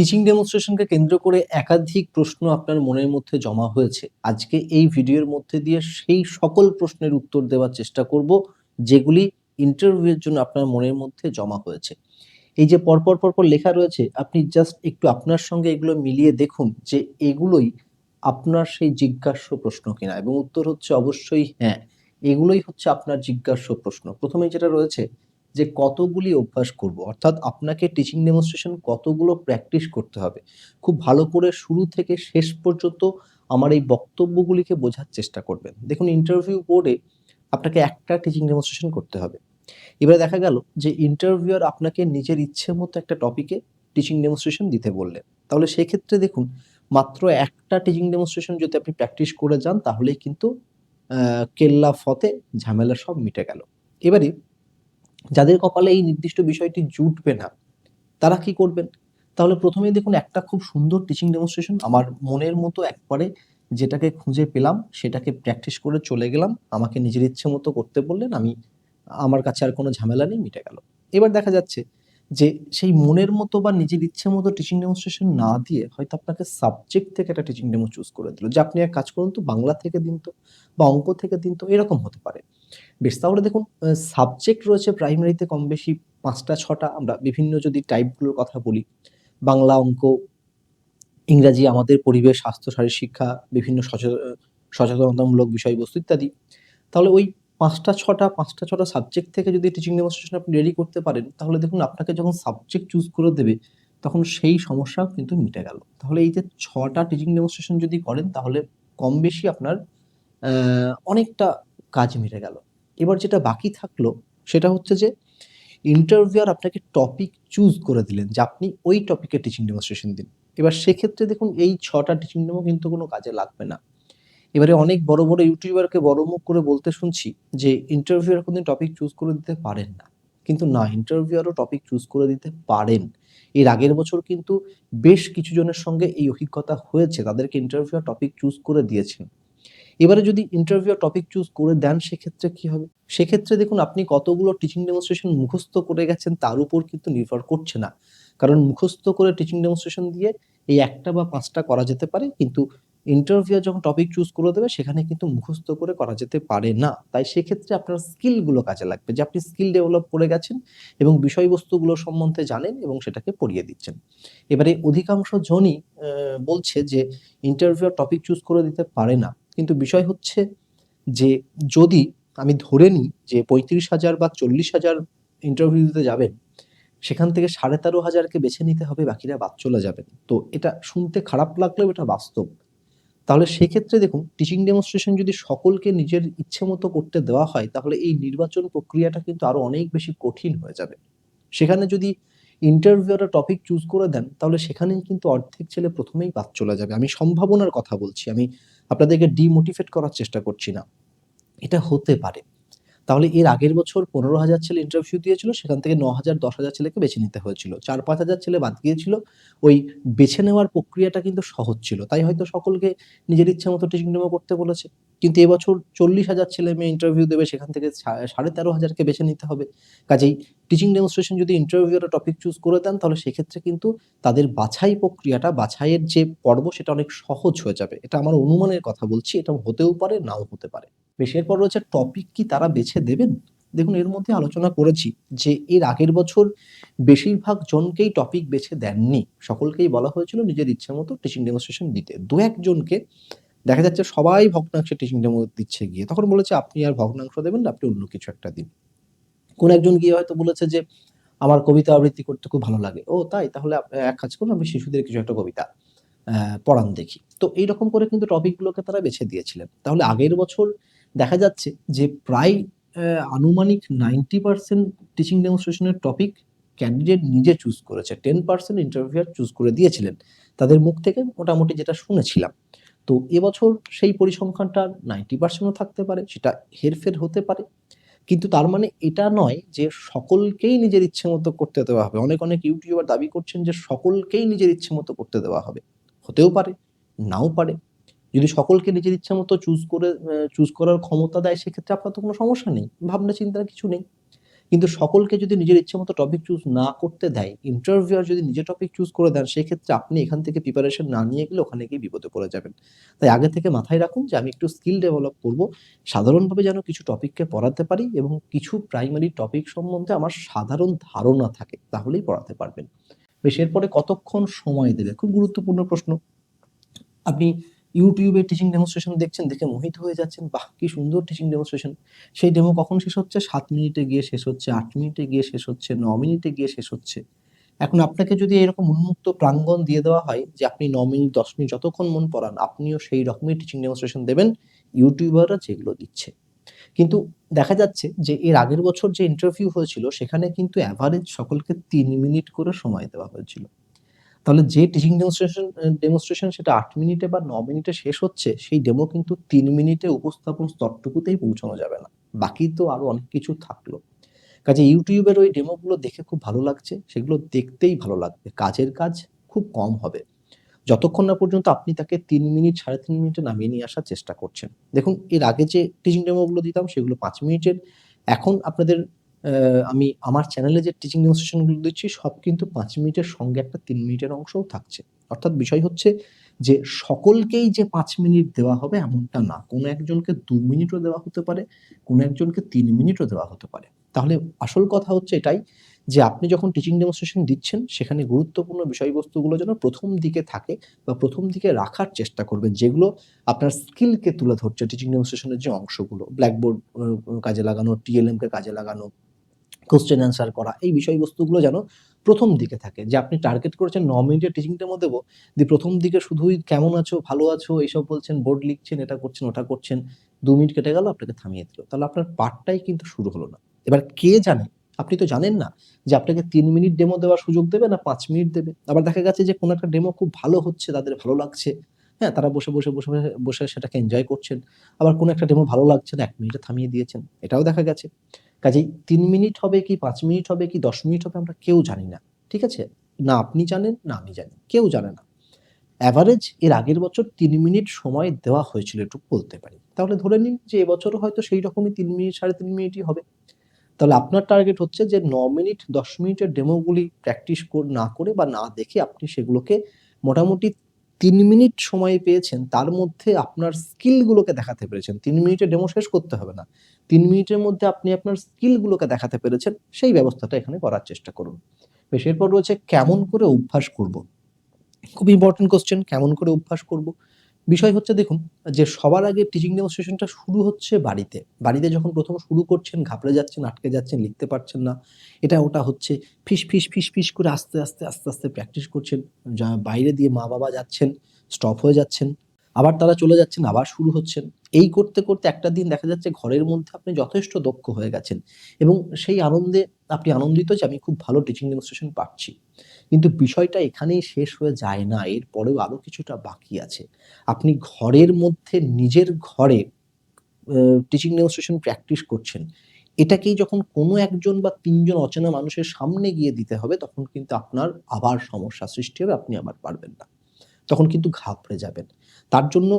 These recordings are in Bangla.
টিচিং ডেমনস্ট্রেশনকে কেন্দ্র করে একাধিক প্রশ্ন আপনার মনের মধ্যে জমা হয়েছে। আজকে এই ভিডিওর মধ্যে দিয়ে সেই সকল প্রশ্নের উত্তর দেওয়ার চেষ্টা করব, যেগুলি ইন্টারভিউয়ের জন্য আপনার মনের মধ্যে জমা হয়েছে। এই যে পরপর পরপর লেখা রয়েছে, আপনি জাস্ট একটু আপনার সঙ্গে এগুলো মিলিয়ে দেখুন যে এগুলোই আপনার সেই জিজ্ঞাস্য প্রশ্ন কিনা। এবং উত্তর হচ্ছে অবশ্যই হ্যাঁ এগুলোই হচ্ছে আপনার জিজ্ঞাস্য প্রশ্ন। প্রথমে যেটা রয়েছে যে কতগুলি অভ্যাস করব। অর্থাৎ আপনাকে টিচিং ডেমনস্ট্রেশন কতগুলো প্র্যাকটিস করতে হবে। খুব ভালো করে শুরু থেকে শেষ পর্যন্ত আমার এই বক্তব্যগুলিকে বোঝার চেষ্টা করবেন। দেখুন ইন্টারভিউ বোর্ডে আপনাকে একটা টিচিং ডেমনস্ট্রেশন করতে হবে। এবারে দেখা গেল যে ইন্টারভিউয়ার আপনাকে নিজের ইচ্ছে মতো একটা টপিকে টিচিং ডেমনস্ট্রেশন দিতে বললেন। তাহলে সেক্ষেত্রে দেখুন, মাত্র একটা টিচিং ডেমনস্ট্রেশন যদি আপনি প্র্যাকটিস করে যান, তাহলেই কিন্তু কেল্লা, ফতে ঝামেলা সব মিটে গেল। এবারে যাদের কপালে এই নির্দিষ্ট বিষয়টি জুটবে না, তারা কি করবেন? তাহলে প্রথমেই দেখুন, একটা খুব সুন্দর টিচিং ডেমনস্ট্রেশন আমার মনের মতো একবারে যেটাকে খুঁজে পেলাম, সেটাকে প্র্যাকটিস করে চলে গেলাম। আমাকে নিজের ইচ্ছে মতো করতে বললেন, আমি, আমার কাছে আর কোনো ঝামেলা নেই, মিটে গেল। এবার দেখা যাচ্ছে যে সেই মনের মতো বা নিজের ইচ্ছে মতো টিচিং ডেমনস্ট্রেশন না দিয়ে হয়তো আপনাকে সাবজেক্ট থেকে একটা টিচিং ডেমো চুজ করে দিল। যে আপনি এক কাজ করুন তো, বাংলা থেকে দিন তো, বা অঙ্ক থেকে দিন তো, এরকম হতে পারে। বেশ, তাহলে দেখুন সাবজেক্ট রয়েছে প্রাইমারিতে কম বেশি পাঁচটা, ছটা। আমরা বিভিন্ন যদি টাইপগুলোর কথা বলি, বাংলা অঙ্ক, ইংরাজি, আমাদের পরিবেশ, স্বাস্থ্য শারীর শিক্ষা, বিভিন্ন সচে- সচেতনতামূলক বিষয়বস্তু ইত্যাদি। তাহলে ওই পাঁচটা, ছটা পাঁচটা, ছটা সাবজেক্ট থেকে যদি টিচিং ডেমনস্ট্রেশন আপনি রেডি করতে পারেন, তাহলে দেখুন, আপনাকে যখন সাবজেক্ট চুজ করে দেবে, তখন সেই সমস্যাও কিন্তু মিটে গেল। তাহলে এই যে ছটা টিচিং ডেমনস্ট্রেশন যদি করেন, তাহলে কম বেশি আপনার অনেকটা কাজ মিটে গেল। এবার যেটা বাকি থাকল, সেটা হচ্ছে যে ইন্টারভিউয়ার আপনাকে টপিক চুজ করে দিলেন যে আপনি ওই টপিকে টিচিং ডেমনস্ট্রেশন দিন। এবার সেক্ষেত্রে দেখুন এই ছটা টিচিং ডেমো কিন্তু কোনো কাজে লাগবে না। এবারে অনেক বড় বড় ইউটিউবারকে বড় মুখ করে বলতে শুনছি যে ইন্টারভিউয়ার কোনো টপিক চুজ করে দিতে পারেন না। কিন্তু না ইন্টারভিউয়ারও টপিক চুজ করে দিতে পারেন। এর আগের বছর কিন্তু বেশ কিছু জনের সঙ্গে এই অভিজ্ঞতা হয়েছে, তাদেরকে ইন্টারভিউয়ার টপিক চুজ করে দিয়েছেন। এবারে যদি ইন্টারভিউ টপিক চুজ করে দেন, সেক্ষেত্রে কি হবে? সেক্ষেত্রে দেখুন, আপনি কতগুলো টিচিং ডেমনস্ট্রেশন মুখস্থ করে গেছেন, তার উপর কিন্তু নির্ভর করছে না। কারণ মুখস্থ করে টিচিং ডেমনস্ট্রেশন দিয়ে এই একটা বা পাঁচটা করা যেতে পারে, কিন্তু ইন্টারভিউ যখন টপিক চুজ করে দেবে, সেখানে কিন্তু মুখস্থ করে করা যেতে পারে না। তাই সেক্ষেত্রে আপনার স্কিলগুলো কাজে লাগবে, যে আপনি স্কিল ডেভেলপ করে গেছেন এবং বিষয়বস্তুগুলো সম্বন্ধে জানেন এবং সেটাকে পড়িয়ে দিচ্ছেন। এবারে অধিকাংশ জনই বলছে যে ইন্টারভিউ টপিক চুজ করে দিতে পারে না। কিন্তু বিষয় হচ্ছে যে যদি আমি ধরে নিই যে পঁয়ত্রিশ হাজার বা চল্লিশ হাজার ইন্টারভিউ দিতে যাবেন, সেখান থেকে সাড়ে তেরো হাজারকে বেছে নিতে হবে, বাকিরা বাদ চলে যাবেন। তো এটা শুনতে খারাপ লাগলেও এটা বাস্তব। তাহলে সেক্ষেত্রে দেখুন টিচিং ডেমনস্ট্রেশন যদি সকলকে নিজের ইচ্ছে মতো করতে দেওয়া হয়, তাহলে এই নির্বাচন প্রক্রিয়াটা কিন্তু আরও অনেক বেশি কঠিন হয়ে যাবে। সেখানে যদি ইন্টারভিউরা টপিক চুজ করে দেন, তাহলে সেখানেই কিন্তু অর্ধেক ছেলে প্রথমেই বাদ চলে যাবে। আমি সম্ভাবনার কথা বলছি। আমি আপনাদেরকে ডিমোটিভেট করার চেষ্টা করছি না। এটা হতে পারে। তাহলে এর আগের বছর পনেরো হাজার ছেলে ইন্টারভিউ দিয়েছিল, সেখান থেকে ন হাজার, দশ হাজার ছেলেকে বেছে নিতে হয়েছিল। চার, পাঁচ হাজার ছেলে বাদ গিয়েছিল। ওই বেছে নেওয়ার প্রক্রিয়াটা কিন্তু সহজ ছিল। তাই হয়তো সকলকে নিজের ইচ্ছা মতো টিচিং করতে বলেছে। কিন্তু এবছর চল্লিশ হাজার ছেলে মেয়ে ইন্টারভিউ দেবে, সেখান থেকে সাড়ে তেরো হাজারকে বেছে নিতে হবে। কাজেই টিচিং ডেমনস্ট্রেশন যদি ইন্টারভিউরা টপিক চুজ করে দেন, তাহলে সেক্ষেত্রে কিন্তু তাদের বাছাই প্রক্রিয়াটা, বাছাইয়ের যে পর্ব, সেটা অনেক সহজ হয়ে যাবে। এটা আমার অনুমানের কথা বলছি, এটা হতেও পারে, নাও হতে পারে। বেশ, এরপর রয়েছে টপিক কি তারা বেছে দেবেন? দেখুন, এর মধ্যে আলোচনা করেছি যে এর আগের বছর বেশিরভাগ জনকেই টপিক বেছে দেননি। সকলকেই বলা হয়েছিল নিজের ইচ্ছে মতো টিচিং ডেমনস্ট্রেশন দিতে। দু একজনকে দেখা যাচ্ছে সবাই ভগ্নাংশে টিচিং ডেমো দিচ্ছে গিয়ে। তখন বলেছে, আপনি আর ভগ্নাংশ দেবেন না, আপনি অন্য কিছু একটা দিন। কোন একজন গিয়ে হয়তো বলেছে যে, আমার কবিতা আবৃত্তি করতে খুব ভালো লাগে। ও, তাই? তাহলে এক কাজ করুন, আমি শিশুদের কিছু একটা কবিতা পড়ান দেখি। তো এইরকম করে কিন্তু টপিকগুলোকে তারা বেছে দিয়েছিলেন। তাহলে আগের বছর দেখা যাচ্ছে যে প্রায় আনুমানিক নাইনটি পার্সেন্ট টিচিং ডেমনস্ট্রেশনের টপিক ক্যান্ডিডেট নিজে চুজ করেছে। টেন পার্সেন্ট ইন্টারভিউয়ার চুজ করে দিয়েছিলেন। তাদের মুখ থেকে মোটামুটি যেটা শুনেছিলাম। তো এবছর সেই পরিসংখ্যানটা নাইনটি পার্সেন্টও থাকতে পারে, সেটা হেরফের হতে পারে। কিন্তু তার মানে এটা নয় যে সকলকেই নিজের ইচ্ছে মতো করতে দেওয়া হবে। অনেক অনেক ইউটিউবার দাবি করছেন যে সকলকেই নিজের ইচ্ছে মতো করতে দেওয়া হবে। হতেও পারে, নাও পারে। যদি সকলকে নিজের ইচ্ছে মতো চুজ করে চুজ করার ক্ষমতা দেয়, সেক্ষেত্রে আপনার তো কোনো সমস্যা নেই। ভাবনা চিন্তার কিছু নেই। কিন্তু সকলকে যদি নিজের ইচ্ছে মতো টপিক চুজ না করতে দেয় ইন্টারভিউয়ার যদি নিজের টপিক চুজ করে দেন, সেক্ষেত্রে আপনি এখান থেকে প্রিপারেশন না নিয়ে গেলে ওখানে গিয়ে বিপদে পড়ে যাবেন। তাই আগে থেকে মাথায় রাখুন যে আমি একটু স্কিল ডেভেলপ করব, সাধারণভাবে যেন কিছু টপিককে পড়াতে পারি এবং কিছু প্রাইমারি টপিক সম্বন্ধে আমার সাধারণ ধারণা থাকে, তাহলেই পড়াতে পারবেন। বেশ, এরপরে কতক্ষণ সময় দেবে? খুব গুরুত্বপূর্ণ প্রশ্ন। আপনি ইউটিউবে টিচিং ডেমনস্ট্রেশন দেখছেন, দেখে মোহিত হয়ে যাচ্ছেন। বাহ, কি সুন্দর টিচিং ডেমনস্ট্রেশন সেই ডেমো কখন শেষ হচ্ছে? সাত মিনিটে গিয়ে শেষ হচ্ছে, আট মিনিটে গিয়ে শেষ হচ্ছে, ন মিনিটে গিয়ে শেষ হচ্ছে। এখন আপনাকে যদি এরকম উন্মুক্ত প্রাঙ্গণ দিয়ে দেওয়া হয় যে আপনি ন মিনিট, দশ মিনিট যতক্ষণ মন পড়ান, আপনিও সেই রকমই টিচিং ডেমনস্ট্রেশন দেবেন ইউটিউবাররা যেগুলো দিচ্ছে। কিন্তু দেখা যাচ্ছে যে এর আগের বছর যে ইন্টারভিউ হয়েছিল, সেখানে কিন্তু অ্যাভারেজ সকলকে তিন মিনিট করে সময় দেওয়া হয়েছিল। তাহলে যে টিচিং ডেমনস্ট্রেশন ডেমনস্ট্রেশন সেটা আট মিনিটে বা ন মিনিটে শেষ হচ্ছে, সেই ডেমো কিন্তু তিন মিনিটে উপস্থাপন স্তরটুকুতেই পৌঁছানো যাবে না। বাকি তো আরও অনেক কিছু থাকল। কাজে ইউটিউবের ওই ডেমোগুলো দেখে খুব ভালো লাগছে, সেগুলো দেখতেই ভালো লাগবে। কাজের কাজ খুব কম হবে। যতক্ষণ না পর্যন্ত আপনি তাকে তিন মিনিট, সাড়ে তিন মিনিটে নামিয়ে নিয়ে আসার চেষ্টা করছেন। দেখুন, এর আগে যে টিচিং ডেমোগুলো দিতাম, সেগুলো পাঁচ মিনিটের। এখন আপনাদের আমি আমার চ্যানেলে যে টিচিং ডেমনস্ট্রেশনগুলো দিচ্ছি, সব কিন্তু পাঁচ মিনিটের সঙ্গে একটা তিন মিনিটের অংশও থাকছে। অর্থাৎ বিষয় হচ্ছে যে সকলকেই যে পাঁচ মিনিট দেওয়া হবে এমনটা না। কোনো একজনকে দু মিনিটও দেওয়া হতে পারে, কোনো একজনকে তিন মিনিটও দেওয়া হতে পারে। তাহলে আসল কথা হচ্ছে এটাই যে আপনি যখন টিচিং ডেমনস্ট্রেশন দিচ্ছেন, সেখানে গুরুত্বপূর্ণ বিষয়বস্তুগুলো যেন প্রথম দিকে থাকে বা প্রথম দিকে রাখার চেষ্টা করবেন, যেগুলো আপনার স্কিলকে তুলে ধরছে টিচিং ডেমনস্ট্রেশনের যে অংশগুলো। ব্ল্যাকবোর্ড কাজে লাগানো টিএলএম কে কাজে লাগানো কোশ্চেন অ্যান্সার করা। এই বিষয়বস্তুগুলো যেন প্রথম দিকে থাকে। যে আপনি টার্গেট করেছেন ন মিনিটের টিচিং ডেমো দেবো দিয়ে প্রথম দিকে শুধুই কেমন আছো, ভালো আছো, এইসব বলছেন বোর্ড লিখছেন, এটা করছেন, ওটা করছেন, দু মিনিট কেটে গেল, আপনাকে থামিয়ে দিল। তাহলে আপনার পার্টটাই কিন্তু শুরু হলো না। এবার কে জানে? আপনি তো জানেন না যে আপনাকে তিন মিনিট ডেমো দেওয়ার সুযোগ দেবে না পাঁচ মিনিট দেবে। আবার দেখা গেছে যে কোনো একটা ডেমো খুব ভালো হচ্ছে, তাদের ভালো লাগছে। হ্যাঁ তারা বসে বসে বসে, বসে- বসে সেটাকে এনজয় করছেন। আবার কোনো একটা ডেমো ভালো লাগছে না, এক মিনিটে থামিয়ে দিয়েছেন। এটাও দেখা গেছে। কাজেই তিন মিনিট হবে কি, পাঁচ মিনিট হবে কি, দশ মিনিট হবে আমরা কেউ জানি না, ঠিক আছে? না আপনি জানেন, না আমি জানি, কেউ জানে না। অ্যাভারেজ এর আগের বছর তিন মিনিট সময় দেওয়া হয়েছিল, একটু বলতে পারি। তাহলে ধরে নিন যে এবছরও হয়তো সেই রকমই তিন মিনিট, সাড়ে তিন মিনিটই হবে। তাহলে আপনার টার্গেট হচ্ছে যে ন মিনিট, দশ মিনিটের ডেমোগুলি প্র্যাকটিস না করে বা না দেখে আপনি সেগুলোকে মোটামুটি তিন মিনিট সময় পেয়েছেন, তার মধ্যে আপনার স্কিলগুলোকে দেখাতে পেরেছেন। তিন মিনিটে ডেমো শেষ করতে হবে না। তিন মিনিটের মধ্যে আপনি আপনার স্কিলগুলোকে দেখাতে পেরেছেন, সেই ব্যবস্থাটা এখানে করার চেষ্টা করুন। বেশ, এরপর রয়েছে কেমন করে অভ্যাস করব? খুব ইম্পর্টেন্ট কোশ্চেন কেমন করে অভ্যাস করব? বিষয় হচ্ছে দেখুন, যে সবার আগে টিচিং ডেমনস্ট্রেশনটা শুরু হচ্ছে বাড়িতে। বাড়িতে যখন প্রথম শুরু করছেন, ঘাবড়ে যাচ্ছেন, আটকে যাচ্ছেন, লিখতে পারছেন না, এটা ওটা হচ্ছে ফিস ফিস ফিস ফিস করে আস্তে আস্তে আস্তে আস্তে প্র্যাকটিস করছেন, যা বাইরে দিয়ে মা বাবা যাচ্ছেন স্টপ হয়ে যাচ্ছেন, আবার তারা চলে যাচ্ছেন, আবার শুরু হচ্ছেন। এই করতে করতে একটা দিন দেখা যাচ্ছে ঘরের মধ্যে আপনি যথেষ্ট দক্ষ হয়ে গেছেন এবং সেই আনন্দে আপনি আনন্দিত যে আমি খুব ভালো টিচিং ডেমনস্ট্রেশন পাচ্ছি। কিন্তু বিষয়টা এখানেই শেষ হয়ে যায় না, এর পরেও আরও কিছুটা বাকি আছে। আপনি ঘরের মধ্যে নিজের ঘরে টিচিং ডেমনস্ট্রেশন প্র্যাকটিস করছেন, এটাকেই যখন কোনো একজন বা তিনজন অচেনা মানুষের সামনে গিয়ে দিতে হবে, তখন কিন্তু আপনার আবার সমস্যা সৃষ্টি হবে, আপনি আবার পারবেন না। তখন কিন্তু ঘাবড়ে যাবেন। তার জন্য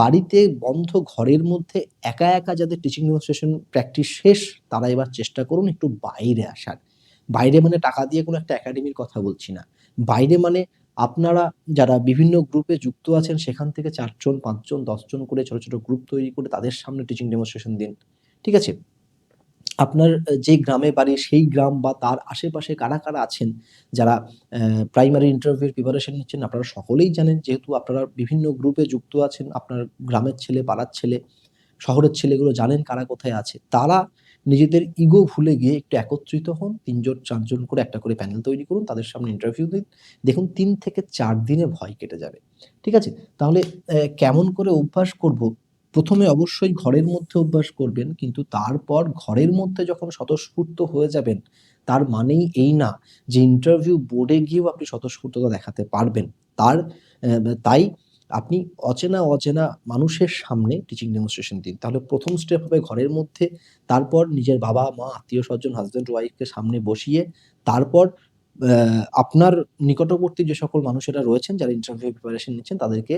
বাড়িতে বন্ধ ঘরের মধ্যে একা একা যাদের টিচিং ডেমনস্ট্রেশন প্র্যাকটিস শেষ, তারা এবার চেষ্টা করুন একটু বাইরে আসার। বাইরে মানে টাকা দিয়ে কোনো একটা একাডেমির কথা বলছি না। বাইরে মানে আপনারা যারা বিভিন্ন গ্রুপে যুক্ত আছেন, সেখান থেকে চারজন, পাঁচজন, দশজন করে ছোট ছোট গ্রুপ তৈরি করে তাদের সামনে টিচিং ডেমনস্ট্রেশন দিন। ঠিক আছে? আপনার যে গ্রামে বাড়ি, সেই গ্রাম বা তার আশেপাশে কারা কারা আছেন, যারা প্রাইমারি ইন্টারভিউর প্রিপারেশন নিচ্ছেন, আপনারা সকলেই জানেন যেহেতু আপনারা বিভিন্ন গ্রুপে যুক্ত আছেন, আপনার গ্রামের ছেলে, পাড়ার ছেলে, শহরের ছেলেগুলো জানেন কারা কোথায় আছে। তারা নিজেদের ইগো ভুলে গিয়ে একটু একত্রিত হন, তিনজন, চারজন করে একটা করে প্যানেল তৈরি করুন, তাদের সামনে ইন্টারভিউ দিন। দেখুন, তিন থেকে চার দিনে ভয় কেটে যাবে। ঠিক আছে? তাহলে কেমন করে অভ্যাস করব? প্রথমে অবশ্যই ঘরের মধ্যে অভ্যাস করবেন, কিন্তু তারপর ঘরের মধ্যে যখন স্বতঃস্ফূর্ত হয়ে যাবেন, তার মানেই এই না যে ইন্টারভিউ বোর্ডে গিয়েও আপনি স্বতঃস্ফূর্ততা দেখাতে পারবেন। তার তাই আপনি অচেনা অচেনা মানুষের সামনে টিচিং ডেমনস্ট্রেশন দিন। তাহলে প্রথম স্টেপ হবে ঘরের মধ্যে, তারপর নিজের বাবা, মা, আত্মীয় স্বজন হাজব্যান্ড ওয়াইফকে সামনে বসিয়ে, তারপর আপনার নিকটবর্তী যে সকল মানুষেরা রয়েছেন, যারা ইন্টারভিউ প্রিপারেশন নিচ্ছেন, তাদেরকে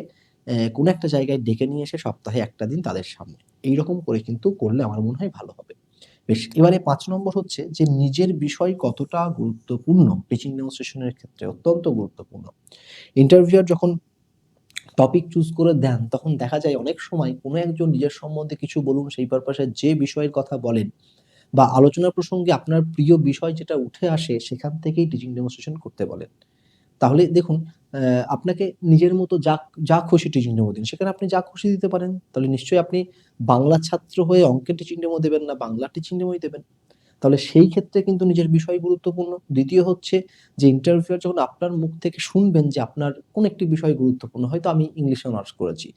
কোনো একটা জায়গায় ডেকে নিয়ে এসে সপ্তাহে একটা দিন তাদের সামনে। এইরকম করে কিন্তু করলে আমার মনে হয় ভালো হবে। বেশ, এবারে পাঁচ নম্বর হচ্ছে যে নিজের বিষয় কতটা গুরুত্বপূর্ণ টিচিং ডেমনস্ট্রেশনের ক্ষেত্রে অত্যন্ত গুরুত্বপূর্ণ। ইন্টারভিউয়ার যখন টপিক চুজ করে দেন, তখন দেখা যায় অনেক সময় কোনো একজন নিজের সম্বন্ধে কিছু বলুন, সেই পারপাসে যে বিষয়ের কথা বলেন বা আলোচনা প্রসঙ্গে আপনার প্রিয় বিষয় যেটা উঠে আসে, সেখান থেকেই টিচিং ডেমনস্ট্রেশন করতে বলেন। তাহলে দেখুন আপনাকে নিজের মতো যা যা খুশি টিচিং ডেমো দিন। সেখানে আপনি যা খুশি দিতে পারেন, তাহলে নিশ্চয়ই আপনি বাংলা ছাত্র হয়ে অঙ্কের টিচিং ডেমো দেবেন না, বাংলা টিচিং ডেমোই দেবেন। তাহলে সেই ক্ষেত্রে কিন্তু নিজের বিষয় গুরুত্বপূর্ণ। দ্বিতীয় হচ্ছে যে ইন্টারভিউয়ার যখন আপনার মুখ থেকে শুনবেন যে আপনার কোন একটি বিষয় গুরুত্বপূর্ণ, হয়তো আমি ইংলিশে অনার্স করেছি।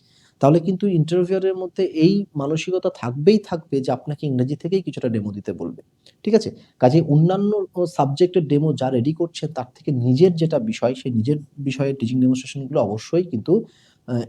তাহলে কিন্তু ইন্টারভিউয়ারের মধ্যে এই মানসিকতা থাকবেই থাকবে যে আপনাকে ইংরেজি থেকেই কিছুটা ডেমো দিতে বলবে। ঠিক আছে? কাজে অন্যান্য সাবজেক্টের ডেমো যা রেডি করছেন তার থেকে নিজের যেটা বিষয়, সেই নিজের বিষয়ে টিচিং ডেমোস্ট্রেশনগুলো অবশ্যই কিন্তু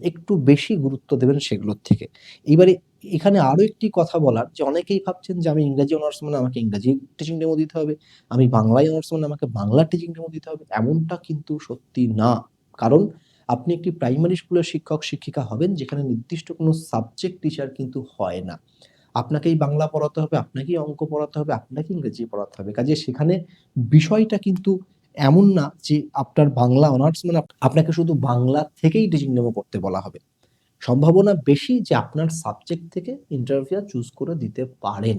একটু বেশি গুরুত্ব দেবেন সেগুলোর থেকে। এইবারে এখানে আরও একটি কথা বলার, যে অনেকেই ভাবছেন যে আমি ইংরেজি অনার্স মানে আমাকে ইংরেজি টিচিং ডেমো দিতে হবে, আমি বাংলায় অনার্স মানে আমাকে বাংলা টিচিং ডেমো দিতে হবে, এমনটা কিন্তু সত্যি না। কারণ আপনি একটি প্রাইমারি স্কুলের শিক্ষক, শিক্ষিকা হবেন, যেখানে নির্দিষ্ট কোনো সাবজেক্ট টিচার কিন্তু হয় না। আপনাকেই বাংলা পড়াতে হবে, আপনাকেই অঙ্ক পড়াতে হবে আপনাকে ইংরেজি পড়াতে হবে। কাজে সেখানে বিষয়টা কিন্তু এমন না যে আপনার বাংলা অনার্স মানে আপনাকে শুধু বাংলা থেকেই টিচিং ডেমো করতে বলা হবে। সম্ভাবনা বেশি যে আপনার সাবজেক্ট থেকে ইন্টারভিউ চুজ করে দিতে পারেন।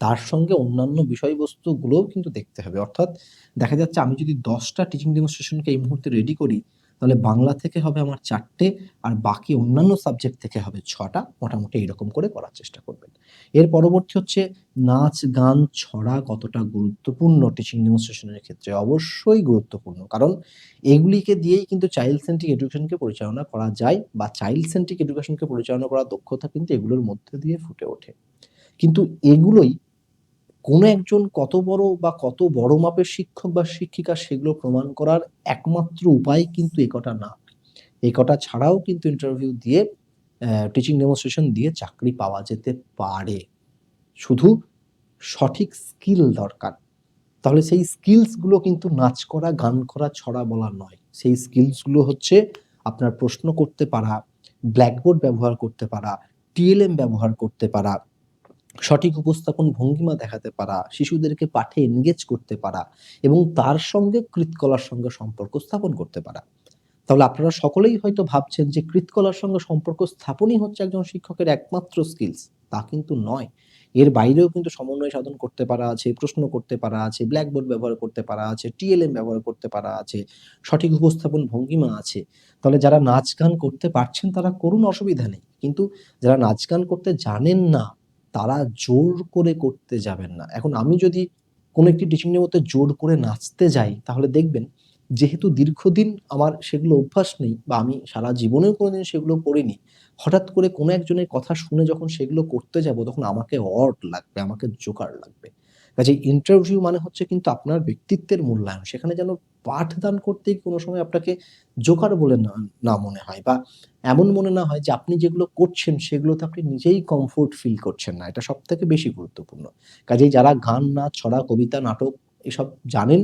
তার সঙ্গে অন্যান্য বিষয়বস্তুগুলোও কিন্তু দেখতে হবে। অর্থাৎ দেখা যাচ্ছে আমি যদি দশটা টিচিং ডেমনস্ট্রেশনকে এই মুহূর্তে রেডি করি তাহলে বাংলা থেকে হবে আমার চারটে আর বাকি অন্যান্য সাবজেক্ট থেকে হবে ছটা। মোটামুটি এরকম করে করার চেষ্টা করবেন। এর পরবর্তী হচ্ছে নাচ, গান, ছড়া কতটা গুরুত্বপূর্ণ টিচিং ডেমনস্ট্রেশনের ক্ষেত্রে? অবশ্যই গুরুত্বপূর্ণ। কারণ এগুলিকে দিয়েই কিন্তু চাইল্ড সেন্ট্রিক এডুকেশনকে পরিচালনা করা যায় বা চাইল্ড সেন্ট্রিক এডুকেশনকে পরিচালনা করার দক্ষতা কিন্তু এগুলোর মধ্যে দিয়ে ফুটে ওঠে। কিন্তু এগুলোই কোনো একজন কত বড় বা কত বড় মাপের শিক্ষক বা শিক্ষিকা সেগুলো প্রমাণ করার একমাত্র উপায় কিন্তু একটা না। একটা ছাড়াও কিন্তু ইন্টারভিউ দিয়ে টিচিং ডেমনস্ট্রেশন দিয়ে চাকরি পাওয়া যেতে পারে। শুধু সঠিক স্কিল দরকার। তাহলে সেই স্কিলসগুলো কিন্তু নাচ করা, গান করা, ছড়া বলা নয়। সেই স্কিলসগুলো হচ্ছে আপনার প্রশ্ন করতে পারা ব্ল্যাকবোর্ড ব্যবহার করতে পারা টিএলএম ব্যবহার করতে পারা সঠিক উপস্থাপন ভঙ্গিমা দেখাতে পারা, শিশুদেরকে পাঠে এনগেজ করতে পারা এবং তার সঙ্গে কৃতকলার সঙ্গে সম্পর্ক স্থাপন করতে পারা। তাহলে আপনারা সকলেই হয়তো ভাবছেন যে কৃতকলার সঙ্গে সম্পর্ক স্থাপনই হচ্ছে একজন শিক্ষকের একমাত্র স্কিলস তা কিন্তু নয়। এর বাইরেও কিন্তু সমন্বয় সাধন করতে পারা আছে, প্রশ্ন করতে পারা আছে ব্ল্যাকবোর্ড ব্যবহার করতে পারা আছে টিএলএম ব্যবহার করতে পারা আছে, সঠিক উপস্থাপন ভঙ্গিমা আছে। তাহলে যারা নাচ গান করতে পারছেন তারা করুন, অসুবিধা নেই। কিন্তু যারা নাচ গান করতে জানেন না তারা জোর করে করতে যাবেন না। এখন আমি যদি কোনো একটি টিচিং মধ্যে জোর করে নাচতে যাই, তাহলে দেখবেন যেহেতু দীর্ঘদিন আমার সেগুলো অভ্যাস নেই বা আমি সারা জীবনেও কোনোদিন সেগুলো করিনি, হঠাৎ করে কোনো একজনের কথা শুনে যখন সেগুলো করতে যাব, তখন আমাকে অট লাগবে, আমাকে জোকার লাগবে। কাজে ইন্টারভিউ মানে হচ্ছে কিন্তু আপনার ব্যক্তিত্বের মূল্যায়ন। সেখানে যেন পাঠদান করতেই কোনো সময় আপনাকে জোকার বলে না না মনে হয় বা এমন মনে না হয় যে আপনি যেগুলো করছেন সেগুলোতে আপনি নিজেই কমফোর্ট ফিল করছেন না। এটা সব থেকে বেশি গুরুত্বপূর্ণ। কাজেই যারা গান, নাচ, ছড়া, কবিতা, নাটক এসব জানেন,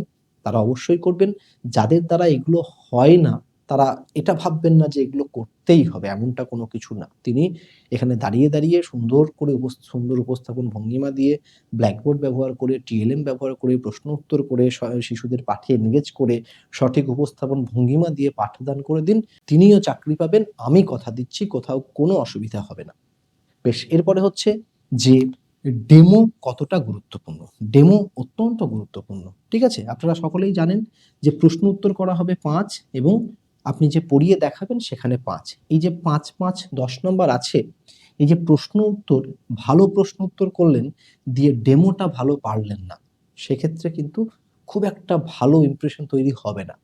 তারা অবশ্যই করবেন। যাদের দ্বারা এগুলো হয় না তারা এটা ভাববেন না যে এগুলো করতেই হবে, এমনটা কোনো কিছু না। তিনি এখানে দাঁড়িয়ে দাঁড়িয়ে সুন্দর করে সুন্দর উপস্থাপন ভঙ্গিমা দিয়ে ব্ল্যাকবোর্ড ব্যবহার করে টিএলএম ব্যবহার করে, প্রশ্ন উত্তর করে শিশুদের পাঠে এনগেজ করে, সঠিক উপস্থাপন ভঙ্গিমা দিয়ে পাঠদান করে দিন, তিনিও চাকরি পাবেন, আমি কথা দিচ্ছি, কোথাও কোনো অসুবিধা হবে না। বেশ, এরপরে হচ্ছে যে ডেমো কতটা গুরুত্বপূর্ণ? ডেমো অত্যন্ত গুরুত্বপূর্ণ, ঠিক আছে? আপনারা সকলেই জানেন যে প্রশ্ন উত্তর করা হবে পাঁচ এবং আপনি যে পড়িয়ে দেখাবেন সেখানে পাঁচ। এই যে পাঁচ পাঁচ দশ নম্বর আছে, এই যে প্রশ্ন উত্তর, ভালো প্রশ্ন উত্তর করলেন দিয়ে ডেমোটা ভালো পারলেন না, সেক্ষেত্রে কিন্তু খুব একটা ভালো ইমপ্রেশন তৈরি হবে না।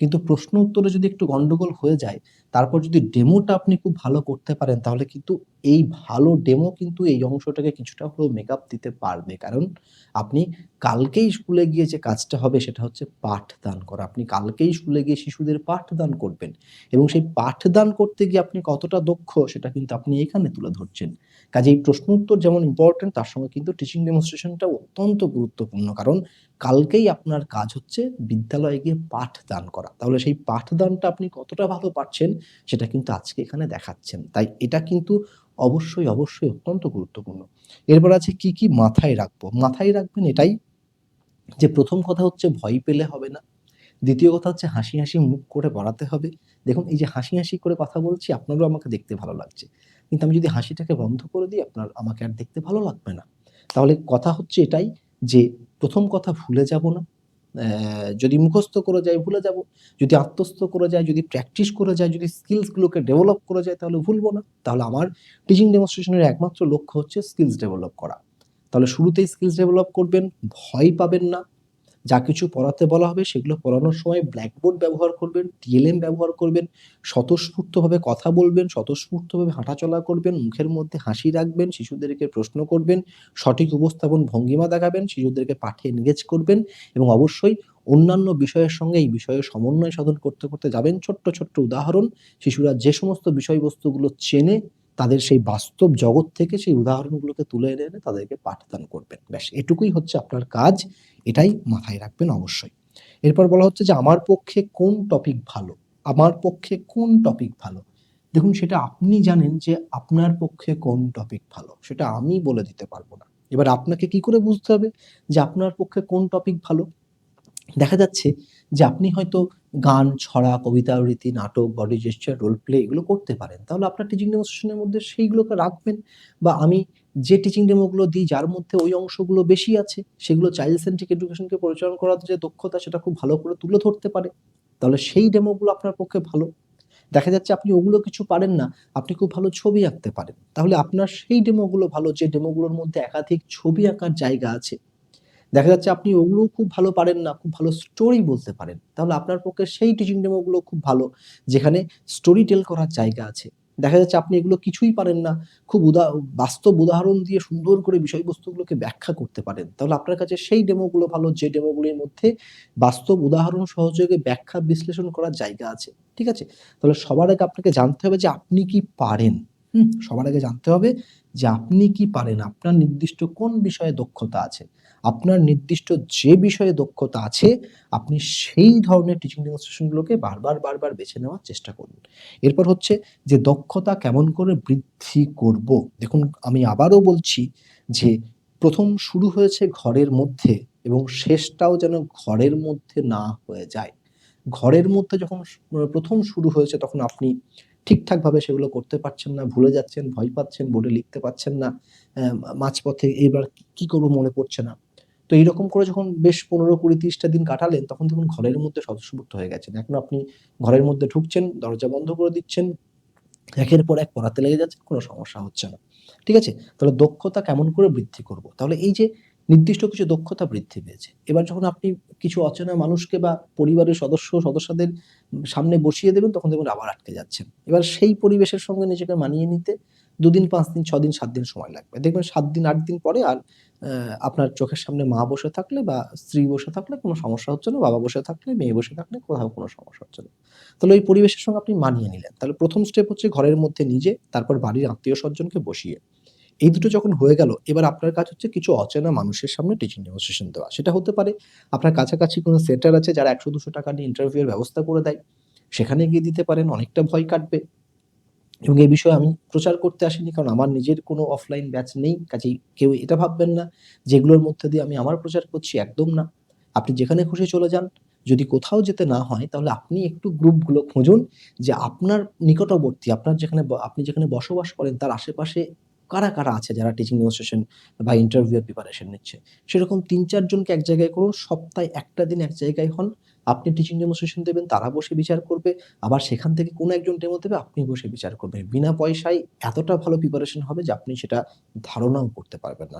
কিন্তু প্রশ্ন উত্তরে যদি একটু গন্ডগোল হয়ে যায় তারপর যদি ডেমোটা আপনি খুব ভালো করতে পারেন, তাহলে কিন্তু এই ভালো ডেমো কিন্তু এই অংশটাকে কিছুটা হলেও মেকআপ দিতে পারবে। কারণ আপনি কালকেই স্কুলে গিয়ে যে কাজটা হবে, সেটা হচ্ছে পাঠদান করা। আপনি কালকেই স্কুলে গিয়ে শিশুদের পাঠদান করবেন এবং সেই পাঠদান করতে গিয়ে আপনি কতটা দক্ষ, সেটা কিন্তু আপনি এখানে তুলে ধরছেন। কাজে এই প্রশ্ন উত্তর যেমন ইম্পর্টেন্ট তার সঙ্গে কিন্তু টিচিং ডেমনস্ট্রেশনটা অত্যন্ত গুরুত্বপূর্ণ। কারণ কালকেই আপনার কাজ হচ্ছে বিদ্যালয়ে গিয়ে পাঠদান করা। তাহলে সেই পাঠদানটা আপনি কতটা ভালো পারছেন সেটা কিন্তু আজকে এখানে দেখাচ্ছেন তাই এটা কিন্তু অবশ্যই, অবশ্যই অত্যন্ত গুরুত্বপূর্ণ। এরপর আছে কি, কি মাথায় রাখব? মাথায় রাখবেন এটাই যে প্রথম কথা হচ্ছে ভয় পেলে হবে না। দ্বিতীয় কথা হচ্ছে হাসি, হাসি মুখ করে বাড়াতে হবে। দেখুন এই যে হাসি, হাসি করে কথা বলছি আপনারও আমাকে দেখতে ভালো লাগছে। কিন্তু আমি যদি হাসিটাকে বন্ধ করে দিই আপনার আমাকে আর দেখতে ভালো লাগবে না। তাহলে কথা হচ্ছে এটাই যে প্রথম কথা ভুলে যাব না। যদি মুখস্থ করে যায় ভুলে যাব। যদি আত্মস্থ করে যায় যদি প্র্যাকটিস করে যায় যদি স্কিলসগুলোকে ডেভেলপ করে যায় তাহলে ভুলবো না। তাহলে আমার টিচিং ডেমনস্ট্রেশনের একমাত্র লক্ষ্য হচ্ছে স্কিলস ডেভেলপ করা। তাহলে শুরুতেই স্কিলস ডেভেলপ করবেন, ভয় পাবেন না। যা কিছু পড়াতে বলা হবে সেগুলো পড়ানোর সময় ব্ল্যাকবোর্ড ব্যবহার করবেন, টিএলএম ব্যবহার করবেন, স্বতঃস্ফূর্তভাবে কথা বলবেন, স্বতঃস্ফূর্তভাবে হাঁটাচলা করবেন, মুখের মধ্যে হাসি রাখবেন, শিশুদেরকে প্রশ্ন করবেন, সঠিক উপস্থাপন ভঙ্গিমা দেখাবেন, শিশুদেরকে পাঠে এনগেজ করবেন এবং অবশ্যই অন্যান্য বিষয়ের সঙ্গে এই বিষয়ে সমন্বয় সাধন করতে, করতে যাবেন। ছোট্ট, ছোট্ট উদাহরণ শিশুরা যে সমস্ত বিষয়বস্তুগুলো চেনে তাদের সেই বাস্তব জগৎ থেকে সেই উদাহরণগুলোকে তুলে এনে, এনে তাদেরকে পাঠদান করবেন। ব্যাস এটুকুই হচ্ছে আপনার কাজ। এটাই মাথায় রাখবেন অবশ্যই। এরপর বলা হচ্ছে যে আমার পক্ষে কোন টপিক ভালো? আমার পক্ষে কোন টপিক ভালো? দেখুন সেটা আপনি জানেন যে আপনার পক্ষে কোন টপিক ভালো। সেটা আমি বলে দিতে পারব না। এবার আপনাকে কি করে বুঝতে হবে যে আপনার পক্ষে কোন টপিক ভালো? দেখা যাচ্ছে যে আপনি হয়তো গান, ছড়া, কবিতা আবৃত্তি, নাটক, বডি জেস্চার, রোল প্লে এগুলো করতে পারেন। তাহলে আপনার টিচিং ডেমনস্ট্রেশন এর মধ্যে সেইগুলোকে রাখবেন বা আমি যে টিচিং ডেমোগুলো দিই যার মধ্যে ওই অংশগুলো বেশি আছে সেগুলো চাইল্ড সেন্ট্রিক এডুকেশনকে পরিচালনা করার যে দক্ষতা সেটা খুব ভালো করে তুলে ধরতে পারে। তাহলে সেই ডেমোগুলো আপনার পক্ষে ভালো। দেখা যাচ্ছে আপনি ওগুলো কিছু পারেন না, আপনি খুব ভালো ছবি আঁকতে পারেন। তাহলে আপনার সেই ডেমোগুলো ভালো যে ডেমোগুলোর মধ্যে একাধিক ছবি আঁকার জায়গা আছে। দেখা যাচ্ছে আপনি ওগুলোও খুব ভালো পারেন না, খুব ভালো স্টোরি বলতে পারেন। তাহলে আপনার পক্ষে সেই টিচিং ডেমোগুলো খুব ভালো যেখানে স্টোরি টেল করার জায়গা আছে। দেখা যাচ্ছে আপনি এগুলো কিছুই পারেন না, খুব উদা বাস্তব উদাহরণ দিয়ে সুন্দর করে বিষয়বস্তুগুলোকে ব্যাখ্যা করতে পারেন। তাহলে আপনার কাছে সেই ডেমোগুলো ভালো যে ডেমোগুলির মধ্যে বাস্তব উদাহরণ সহযোগে ব্যাখ্যা বিশ্লেষণ করার জায়গা আছে। ঠিক আছে? তাহলে সবার আগে আপনাকে জানতে হবে যে আপনি কি পারেন। সবার আগে জানতে হবে যে আপনি কি পারেন, আপনার নির্দিষ্ট কোন বিষয়ে দক্ষতা আছে। আপনার নির্দিষ্ট যে বিষয়ে দক্ষতা আছে আপনি সেই ধরনের টিচিং ডেমনস্ট্রেশন গুলোকে বারবার, বারবার বেছে নেওয়ার চেষ্টা করুন। এরপর হচ্ছে যে দক্ষতা কেমন করে বৃদ্ধি করব? দেখুন আমি আবারও বলছি যে প্রথম শুরু হয়েছে ঘরের মধ্যে এবং শেষটাও যেন ঘরের মধ্যে না হয়ে যায়। ঘরের মধ্যে যখন প্রথম শুরু হয়েছে তখন আপনি ঠিকঠাকভাবে সেগুলো করতে পারছেন না, ভুলে যাচ্ছেন, ভয় পাচ্ছেন, বোর্ডে লিখতে পারছেন না। মাঝপথে এবার কি করব মনে পড়ছে না। তো এইরকম করে যখন বেশ ১৫, ২০, ৩০ টা দিন কাটালেন তখন দেখুন ঘরের মধ্যে স্বতঃস্ফূর্ত হয়ে গেছেন। এখন আপনি ঘরের মধ্যে ঢুকছেন, দরজা বন্ধ করে দিচ্ছেন। একের পর এক পড়াতে লেগে যাচ্ছে কোনো সমস্যা হচ্ছে না। ঠিক আছে? তাহলে দক্ষতা কেমন করে বৃদ্ধি করব? তাহলে এই যে নির্দিষ্ট কিছু দক্ষতা বৃদ্ধি পেয়েছে। এবার যখন আপনি কিছু অচেনা মানুষকে বা পরিবারের সদস্য সদস্যদের সামনে বসিয়ে দেবেন তখন দেখবেন আবার আটকে যাচ্ছেন। এবার সেই পরিবেশের সঙ্গে নিজেকে মানিয়ে নিতে ২ দিন, ৫ দিন, ছ দিন, সাত দিন সময় লাগবে। দেখবেন সাত দিন আট দিন পরে আর আপনার চোখের সামনে মা বসে থাকলে বা স্ত্রী বসে থাকলে কোনো সমস্যা হচ্ছে না, বাবা বসে থাকলে, মেয়ে বসে থাকলে কোথাও কোনো সমস্যা হচ্ছে না। তাহলে ওই পরিবেশের সঙ্গে আপনি মানিয়ে নিলেন। তাহলে প্রথম স্টেপ হচ্ছে ঘরের মধ্যে নিজে, তারপর বাড়ির আত্মীয় স্বজনকে বসিয়ে। এই দুটো যখন হয়ে গেল এবার আপনার কাজ হচ্ছে কিছু অচেনা মানুষের সামনে টিচিং ডেমনস্ট্রেশন দেওয়া। সেটা হতে পারে আপনার কাছাকাছি কোনো সেন্টার আছে যারা একশো দুশো টাকা নিয়ে ইন্টারভিউ এর ব্যবস্থা করে দেয়। সেখানে গিয়ে দিতে পারেন, অনেকটা ভয় কাটবে। এবং এই বিষয়ে আমি প্রচার করতে আসিনি কারণ আমার নিজের কোনো অফলাইন ব্যাচ নেই। কাজেই কেউ এটা ভাববেন না যে এগুলোর মধ্যে দিয়ে আমি আমার প্রচার করছি, একদম না। আপনি যেখানে খুশি চলে যান। যদি কোথাও যেতে না হয় তাহলে আপনি একটু গ্রুপগুলো খুঁজুন যে আপনার নিকটবর্তী, আপনার যেখানে আপনি যেখানে বসবাস করেন তার আশেপাশে কারা, কারা আছে যারা টিচিং ডেমনস্ট্রেশন বা ইন্টারভিউ প্রিপারেশন নিচ্ছে। সেরকম তিন চারজনকে এক জায়গায় করুন, সপ্তাহে একটা দিন এক জায়গায় হন। আপনি টিচিং ডেমোস্ট্রেশন দেবেন, তারা বসে বিচার করবে। আবার সেখান থেকে কোনো একজন ডেমো দেবে, আপনি বসে বিচার করবেন। বিনা পয়সায় এতটা ভালো প্রিপারেশন হবে যে আপনি সেটা ধারণাও করতে পারবেন না।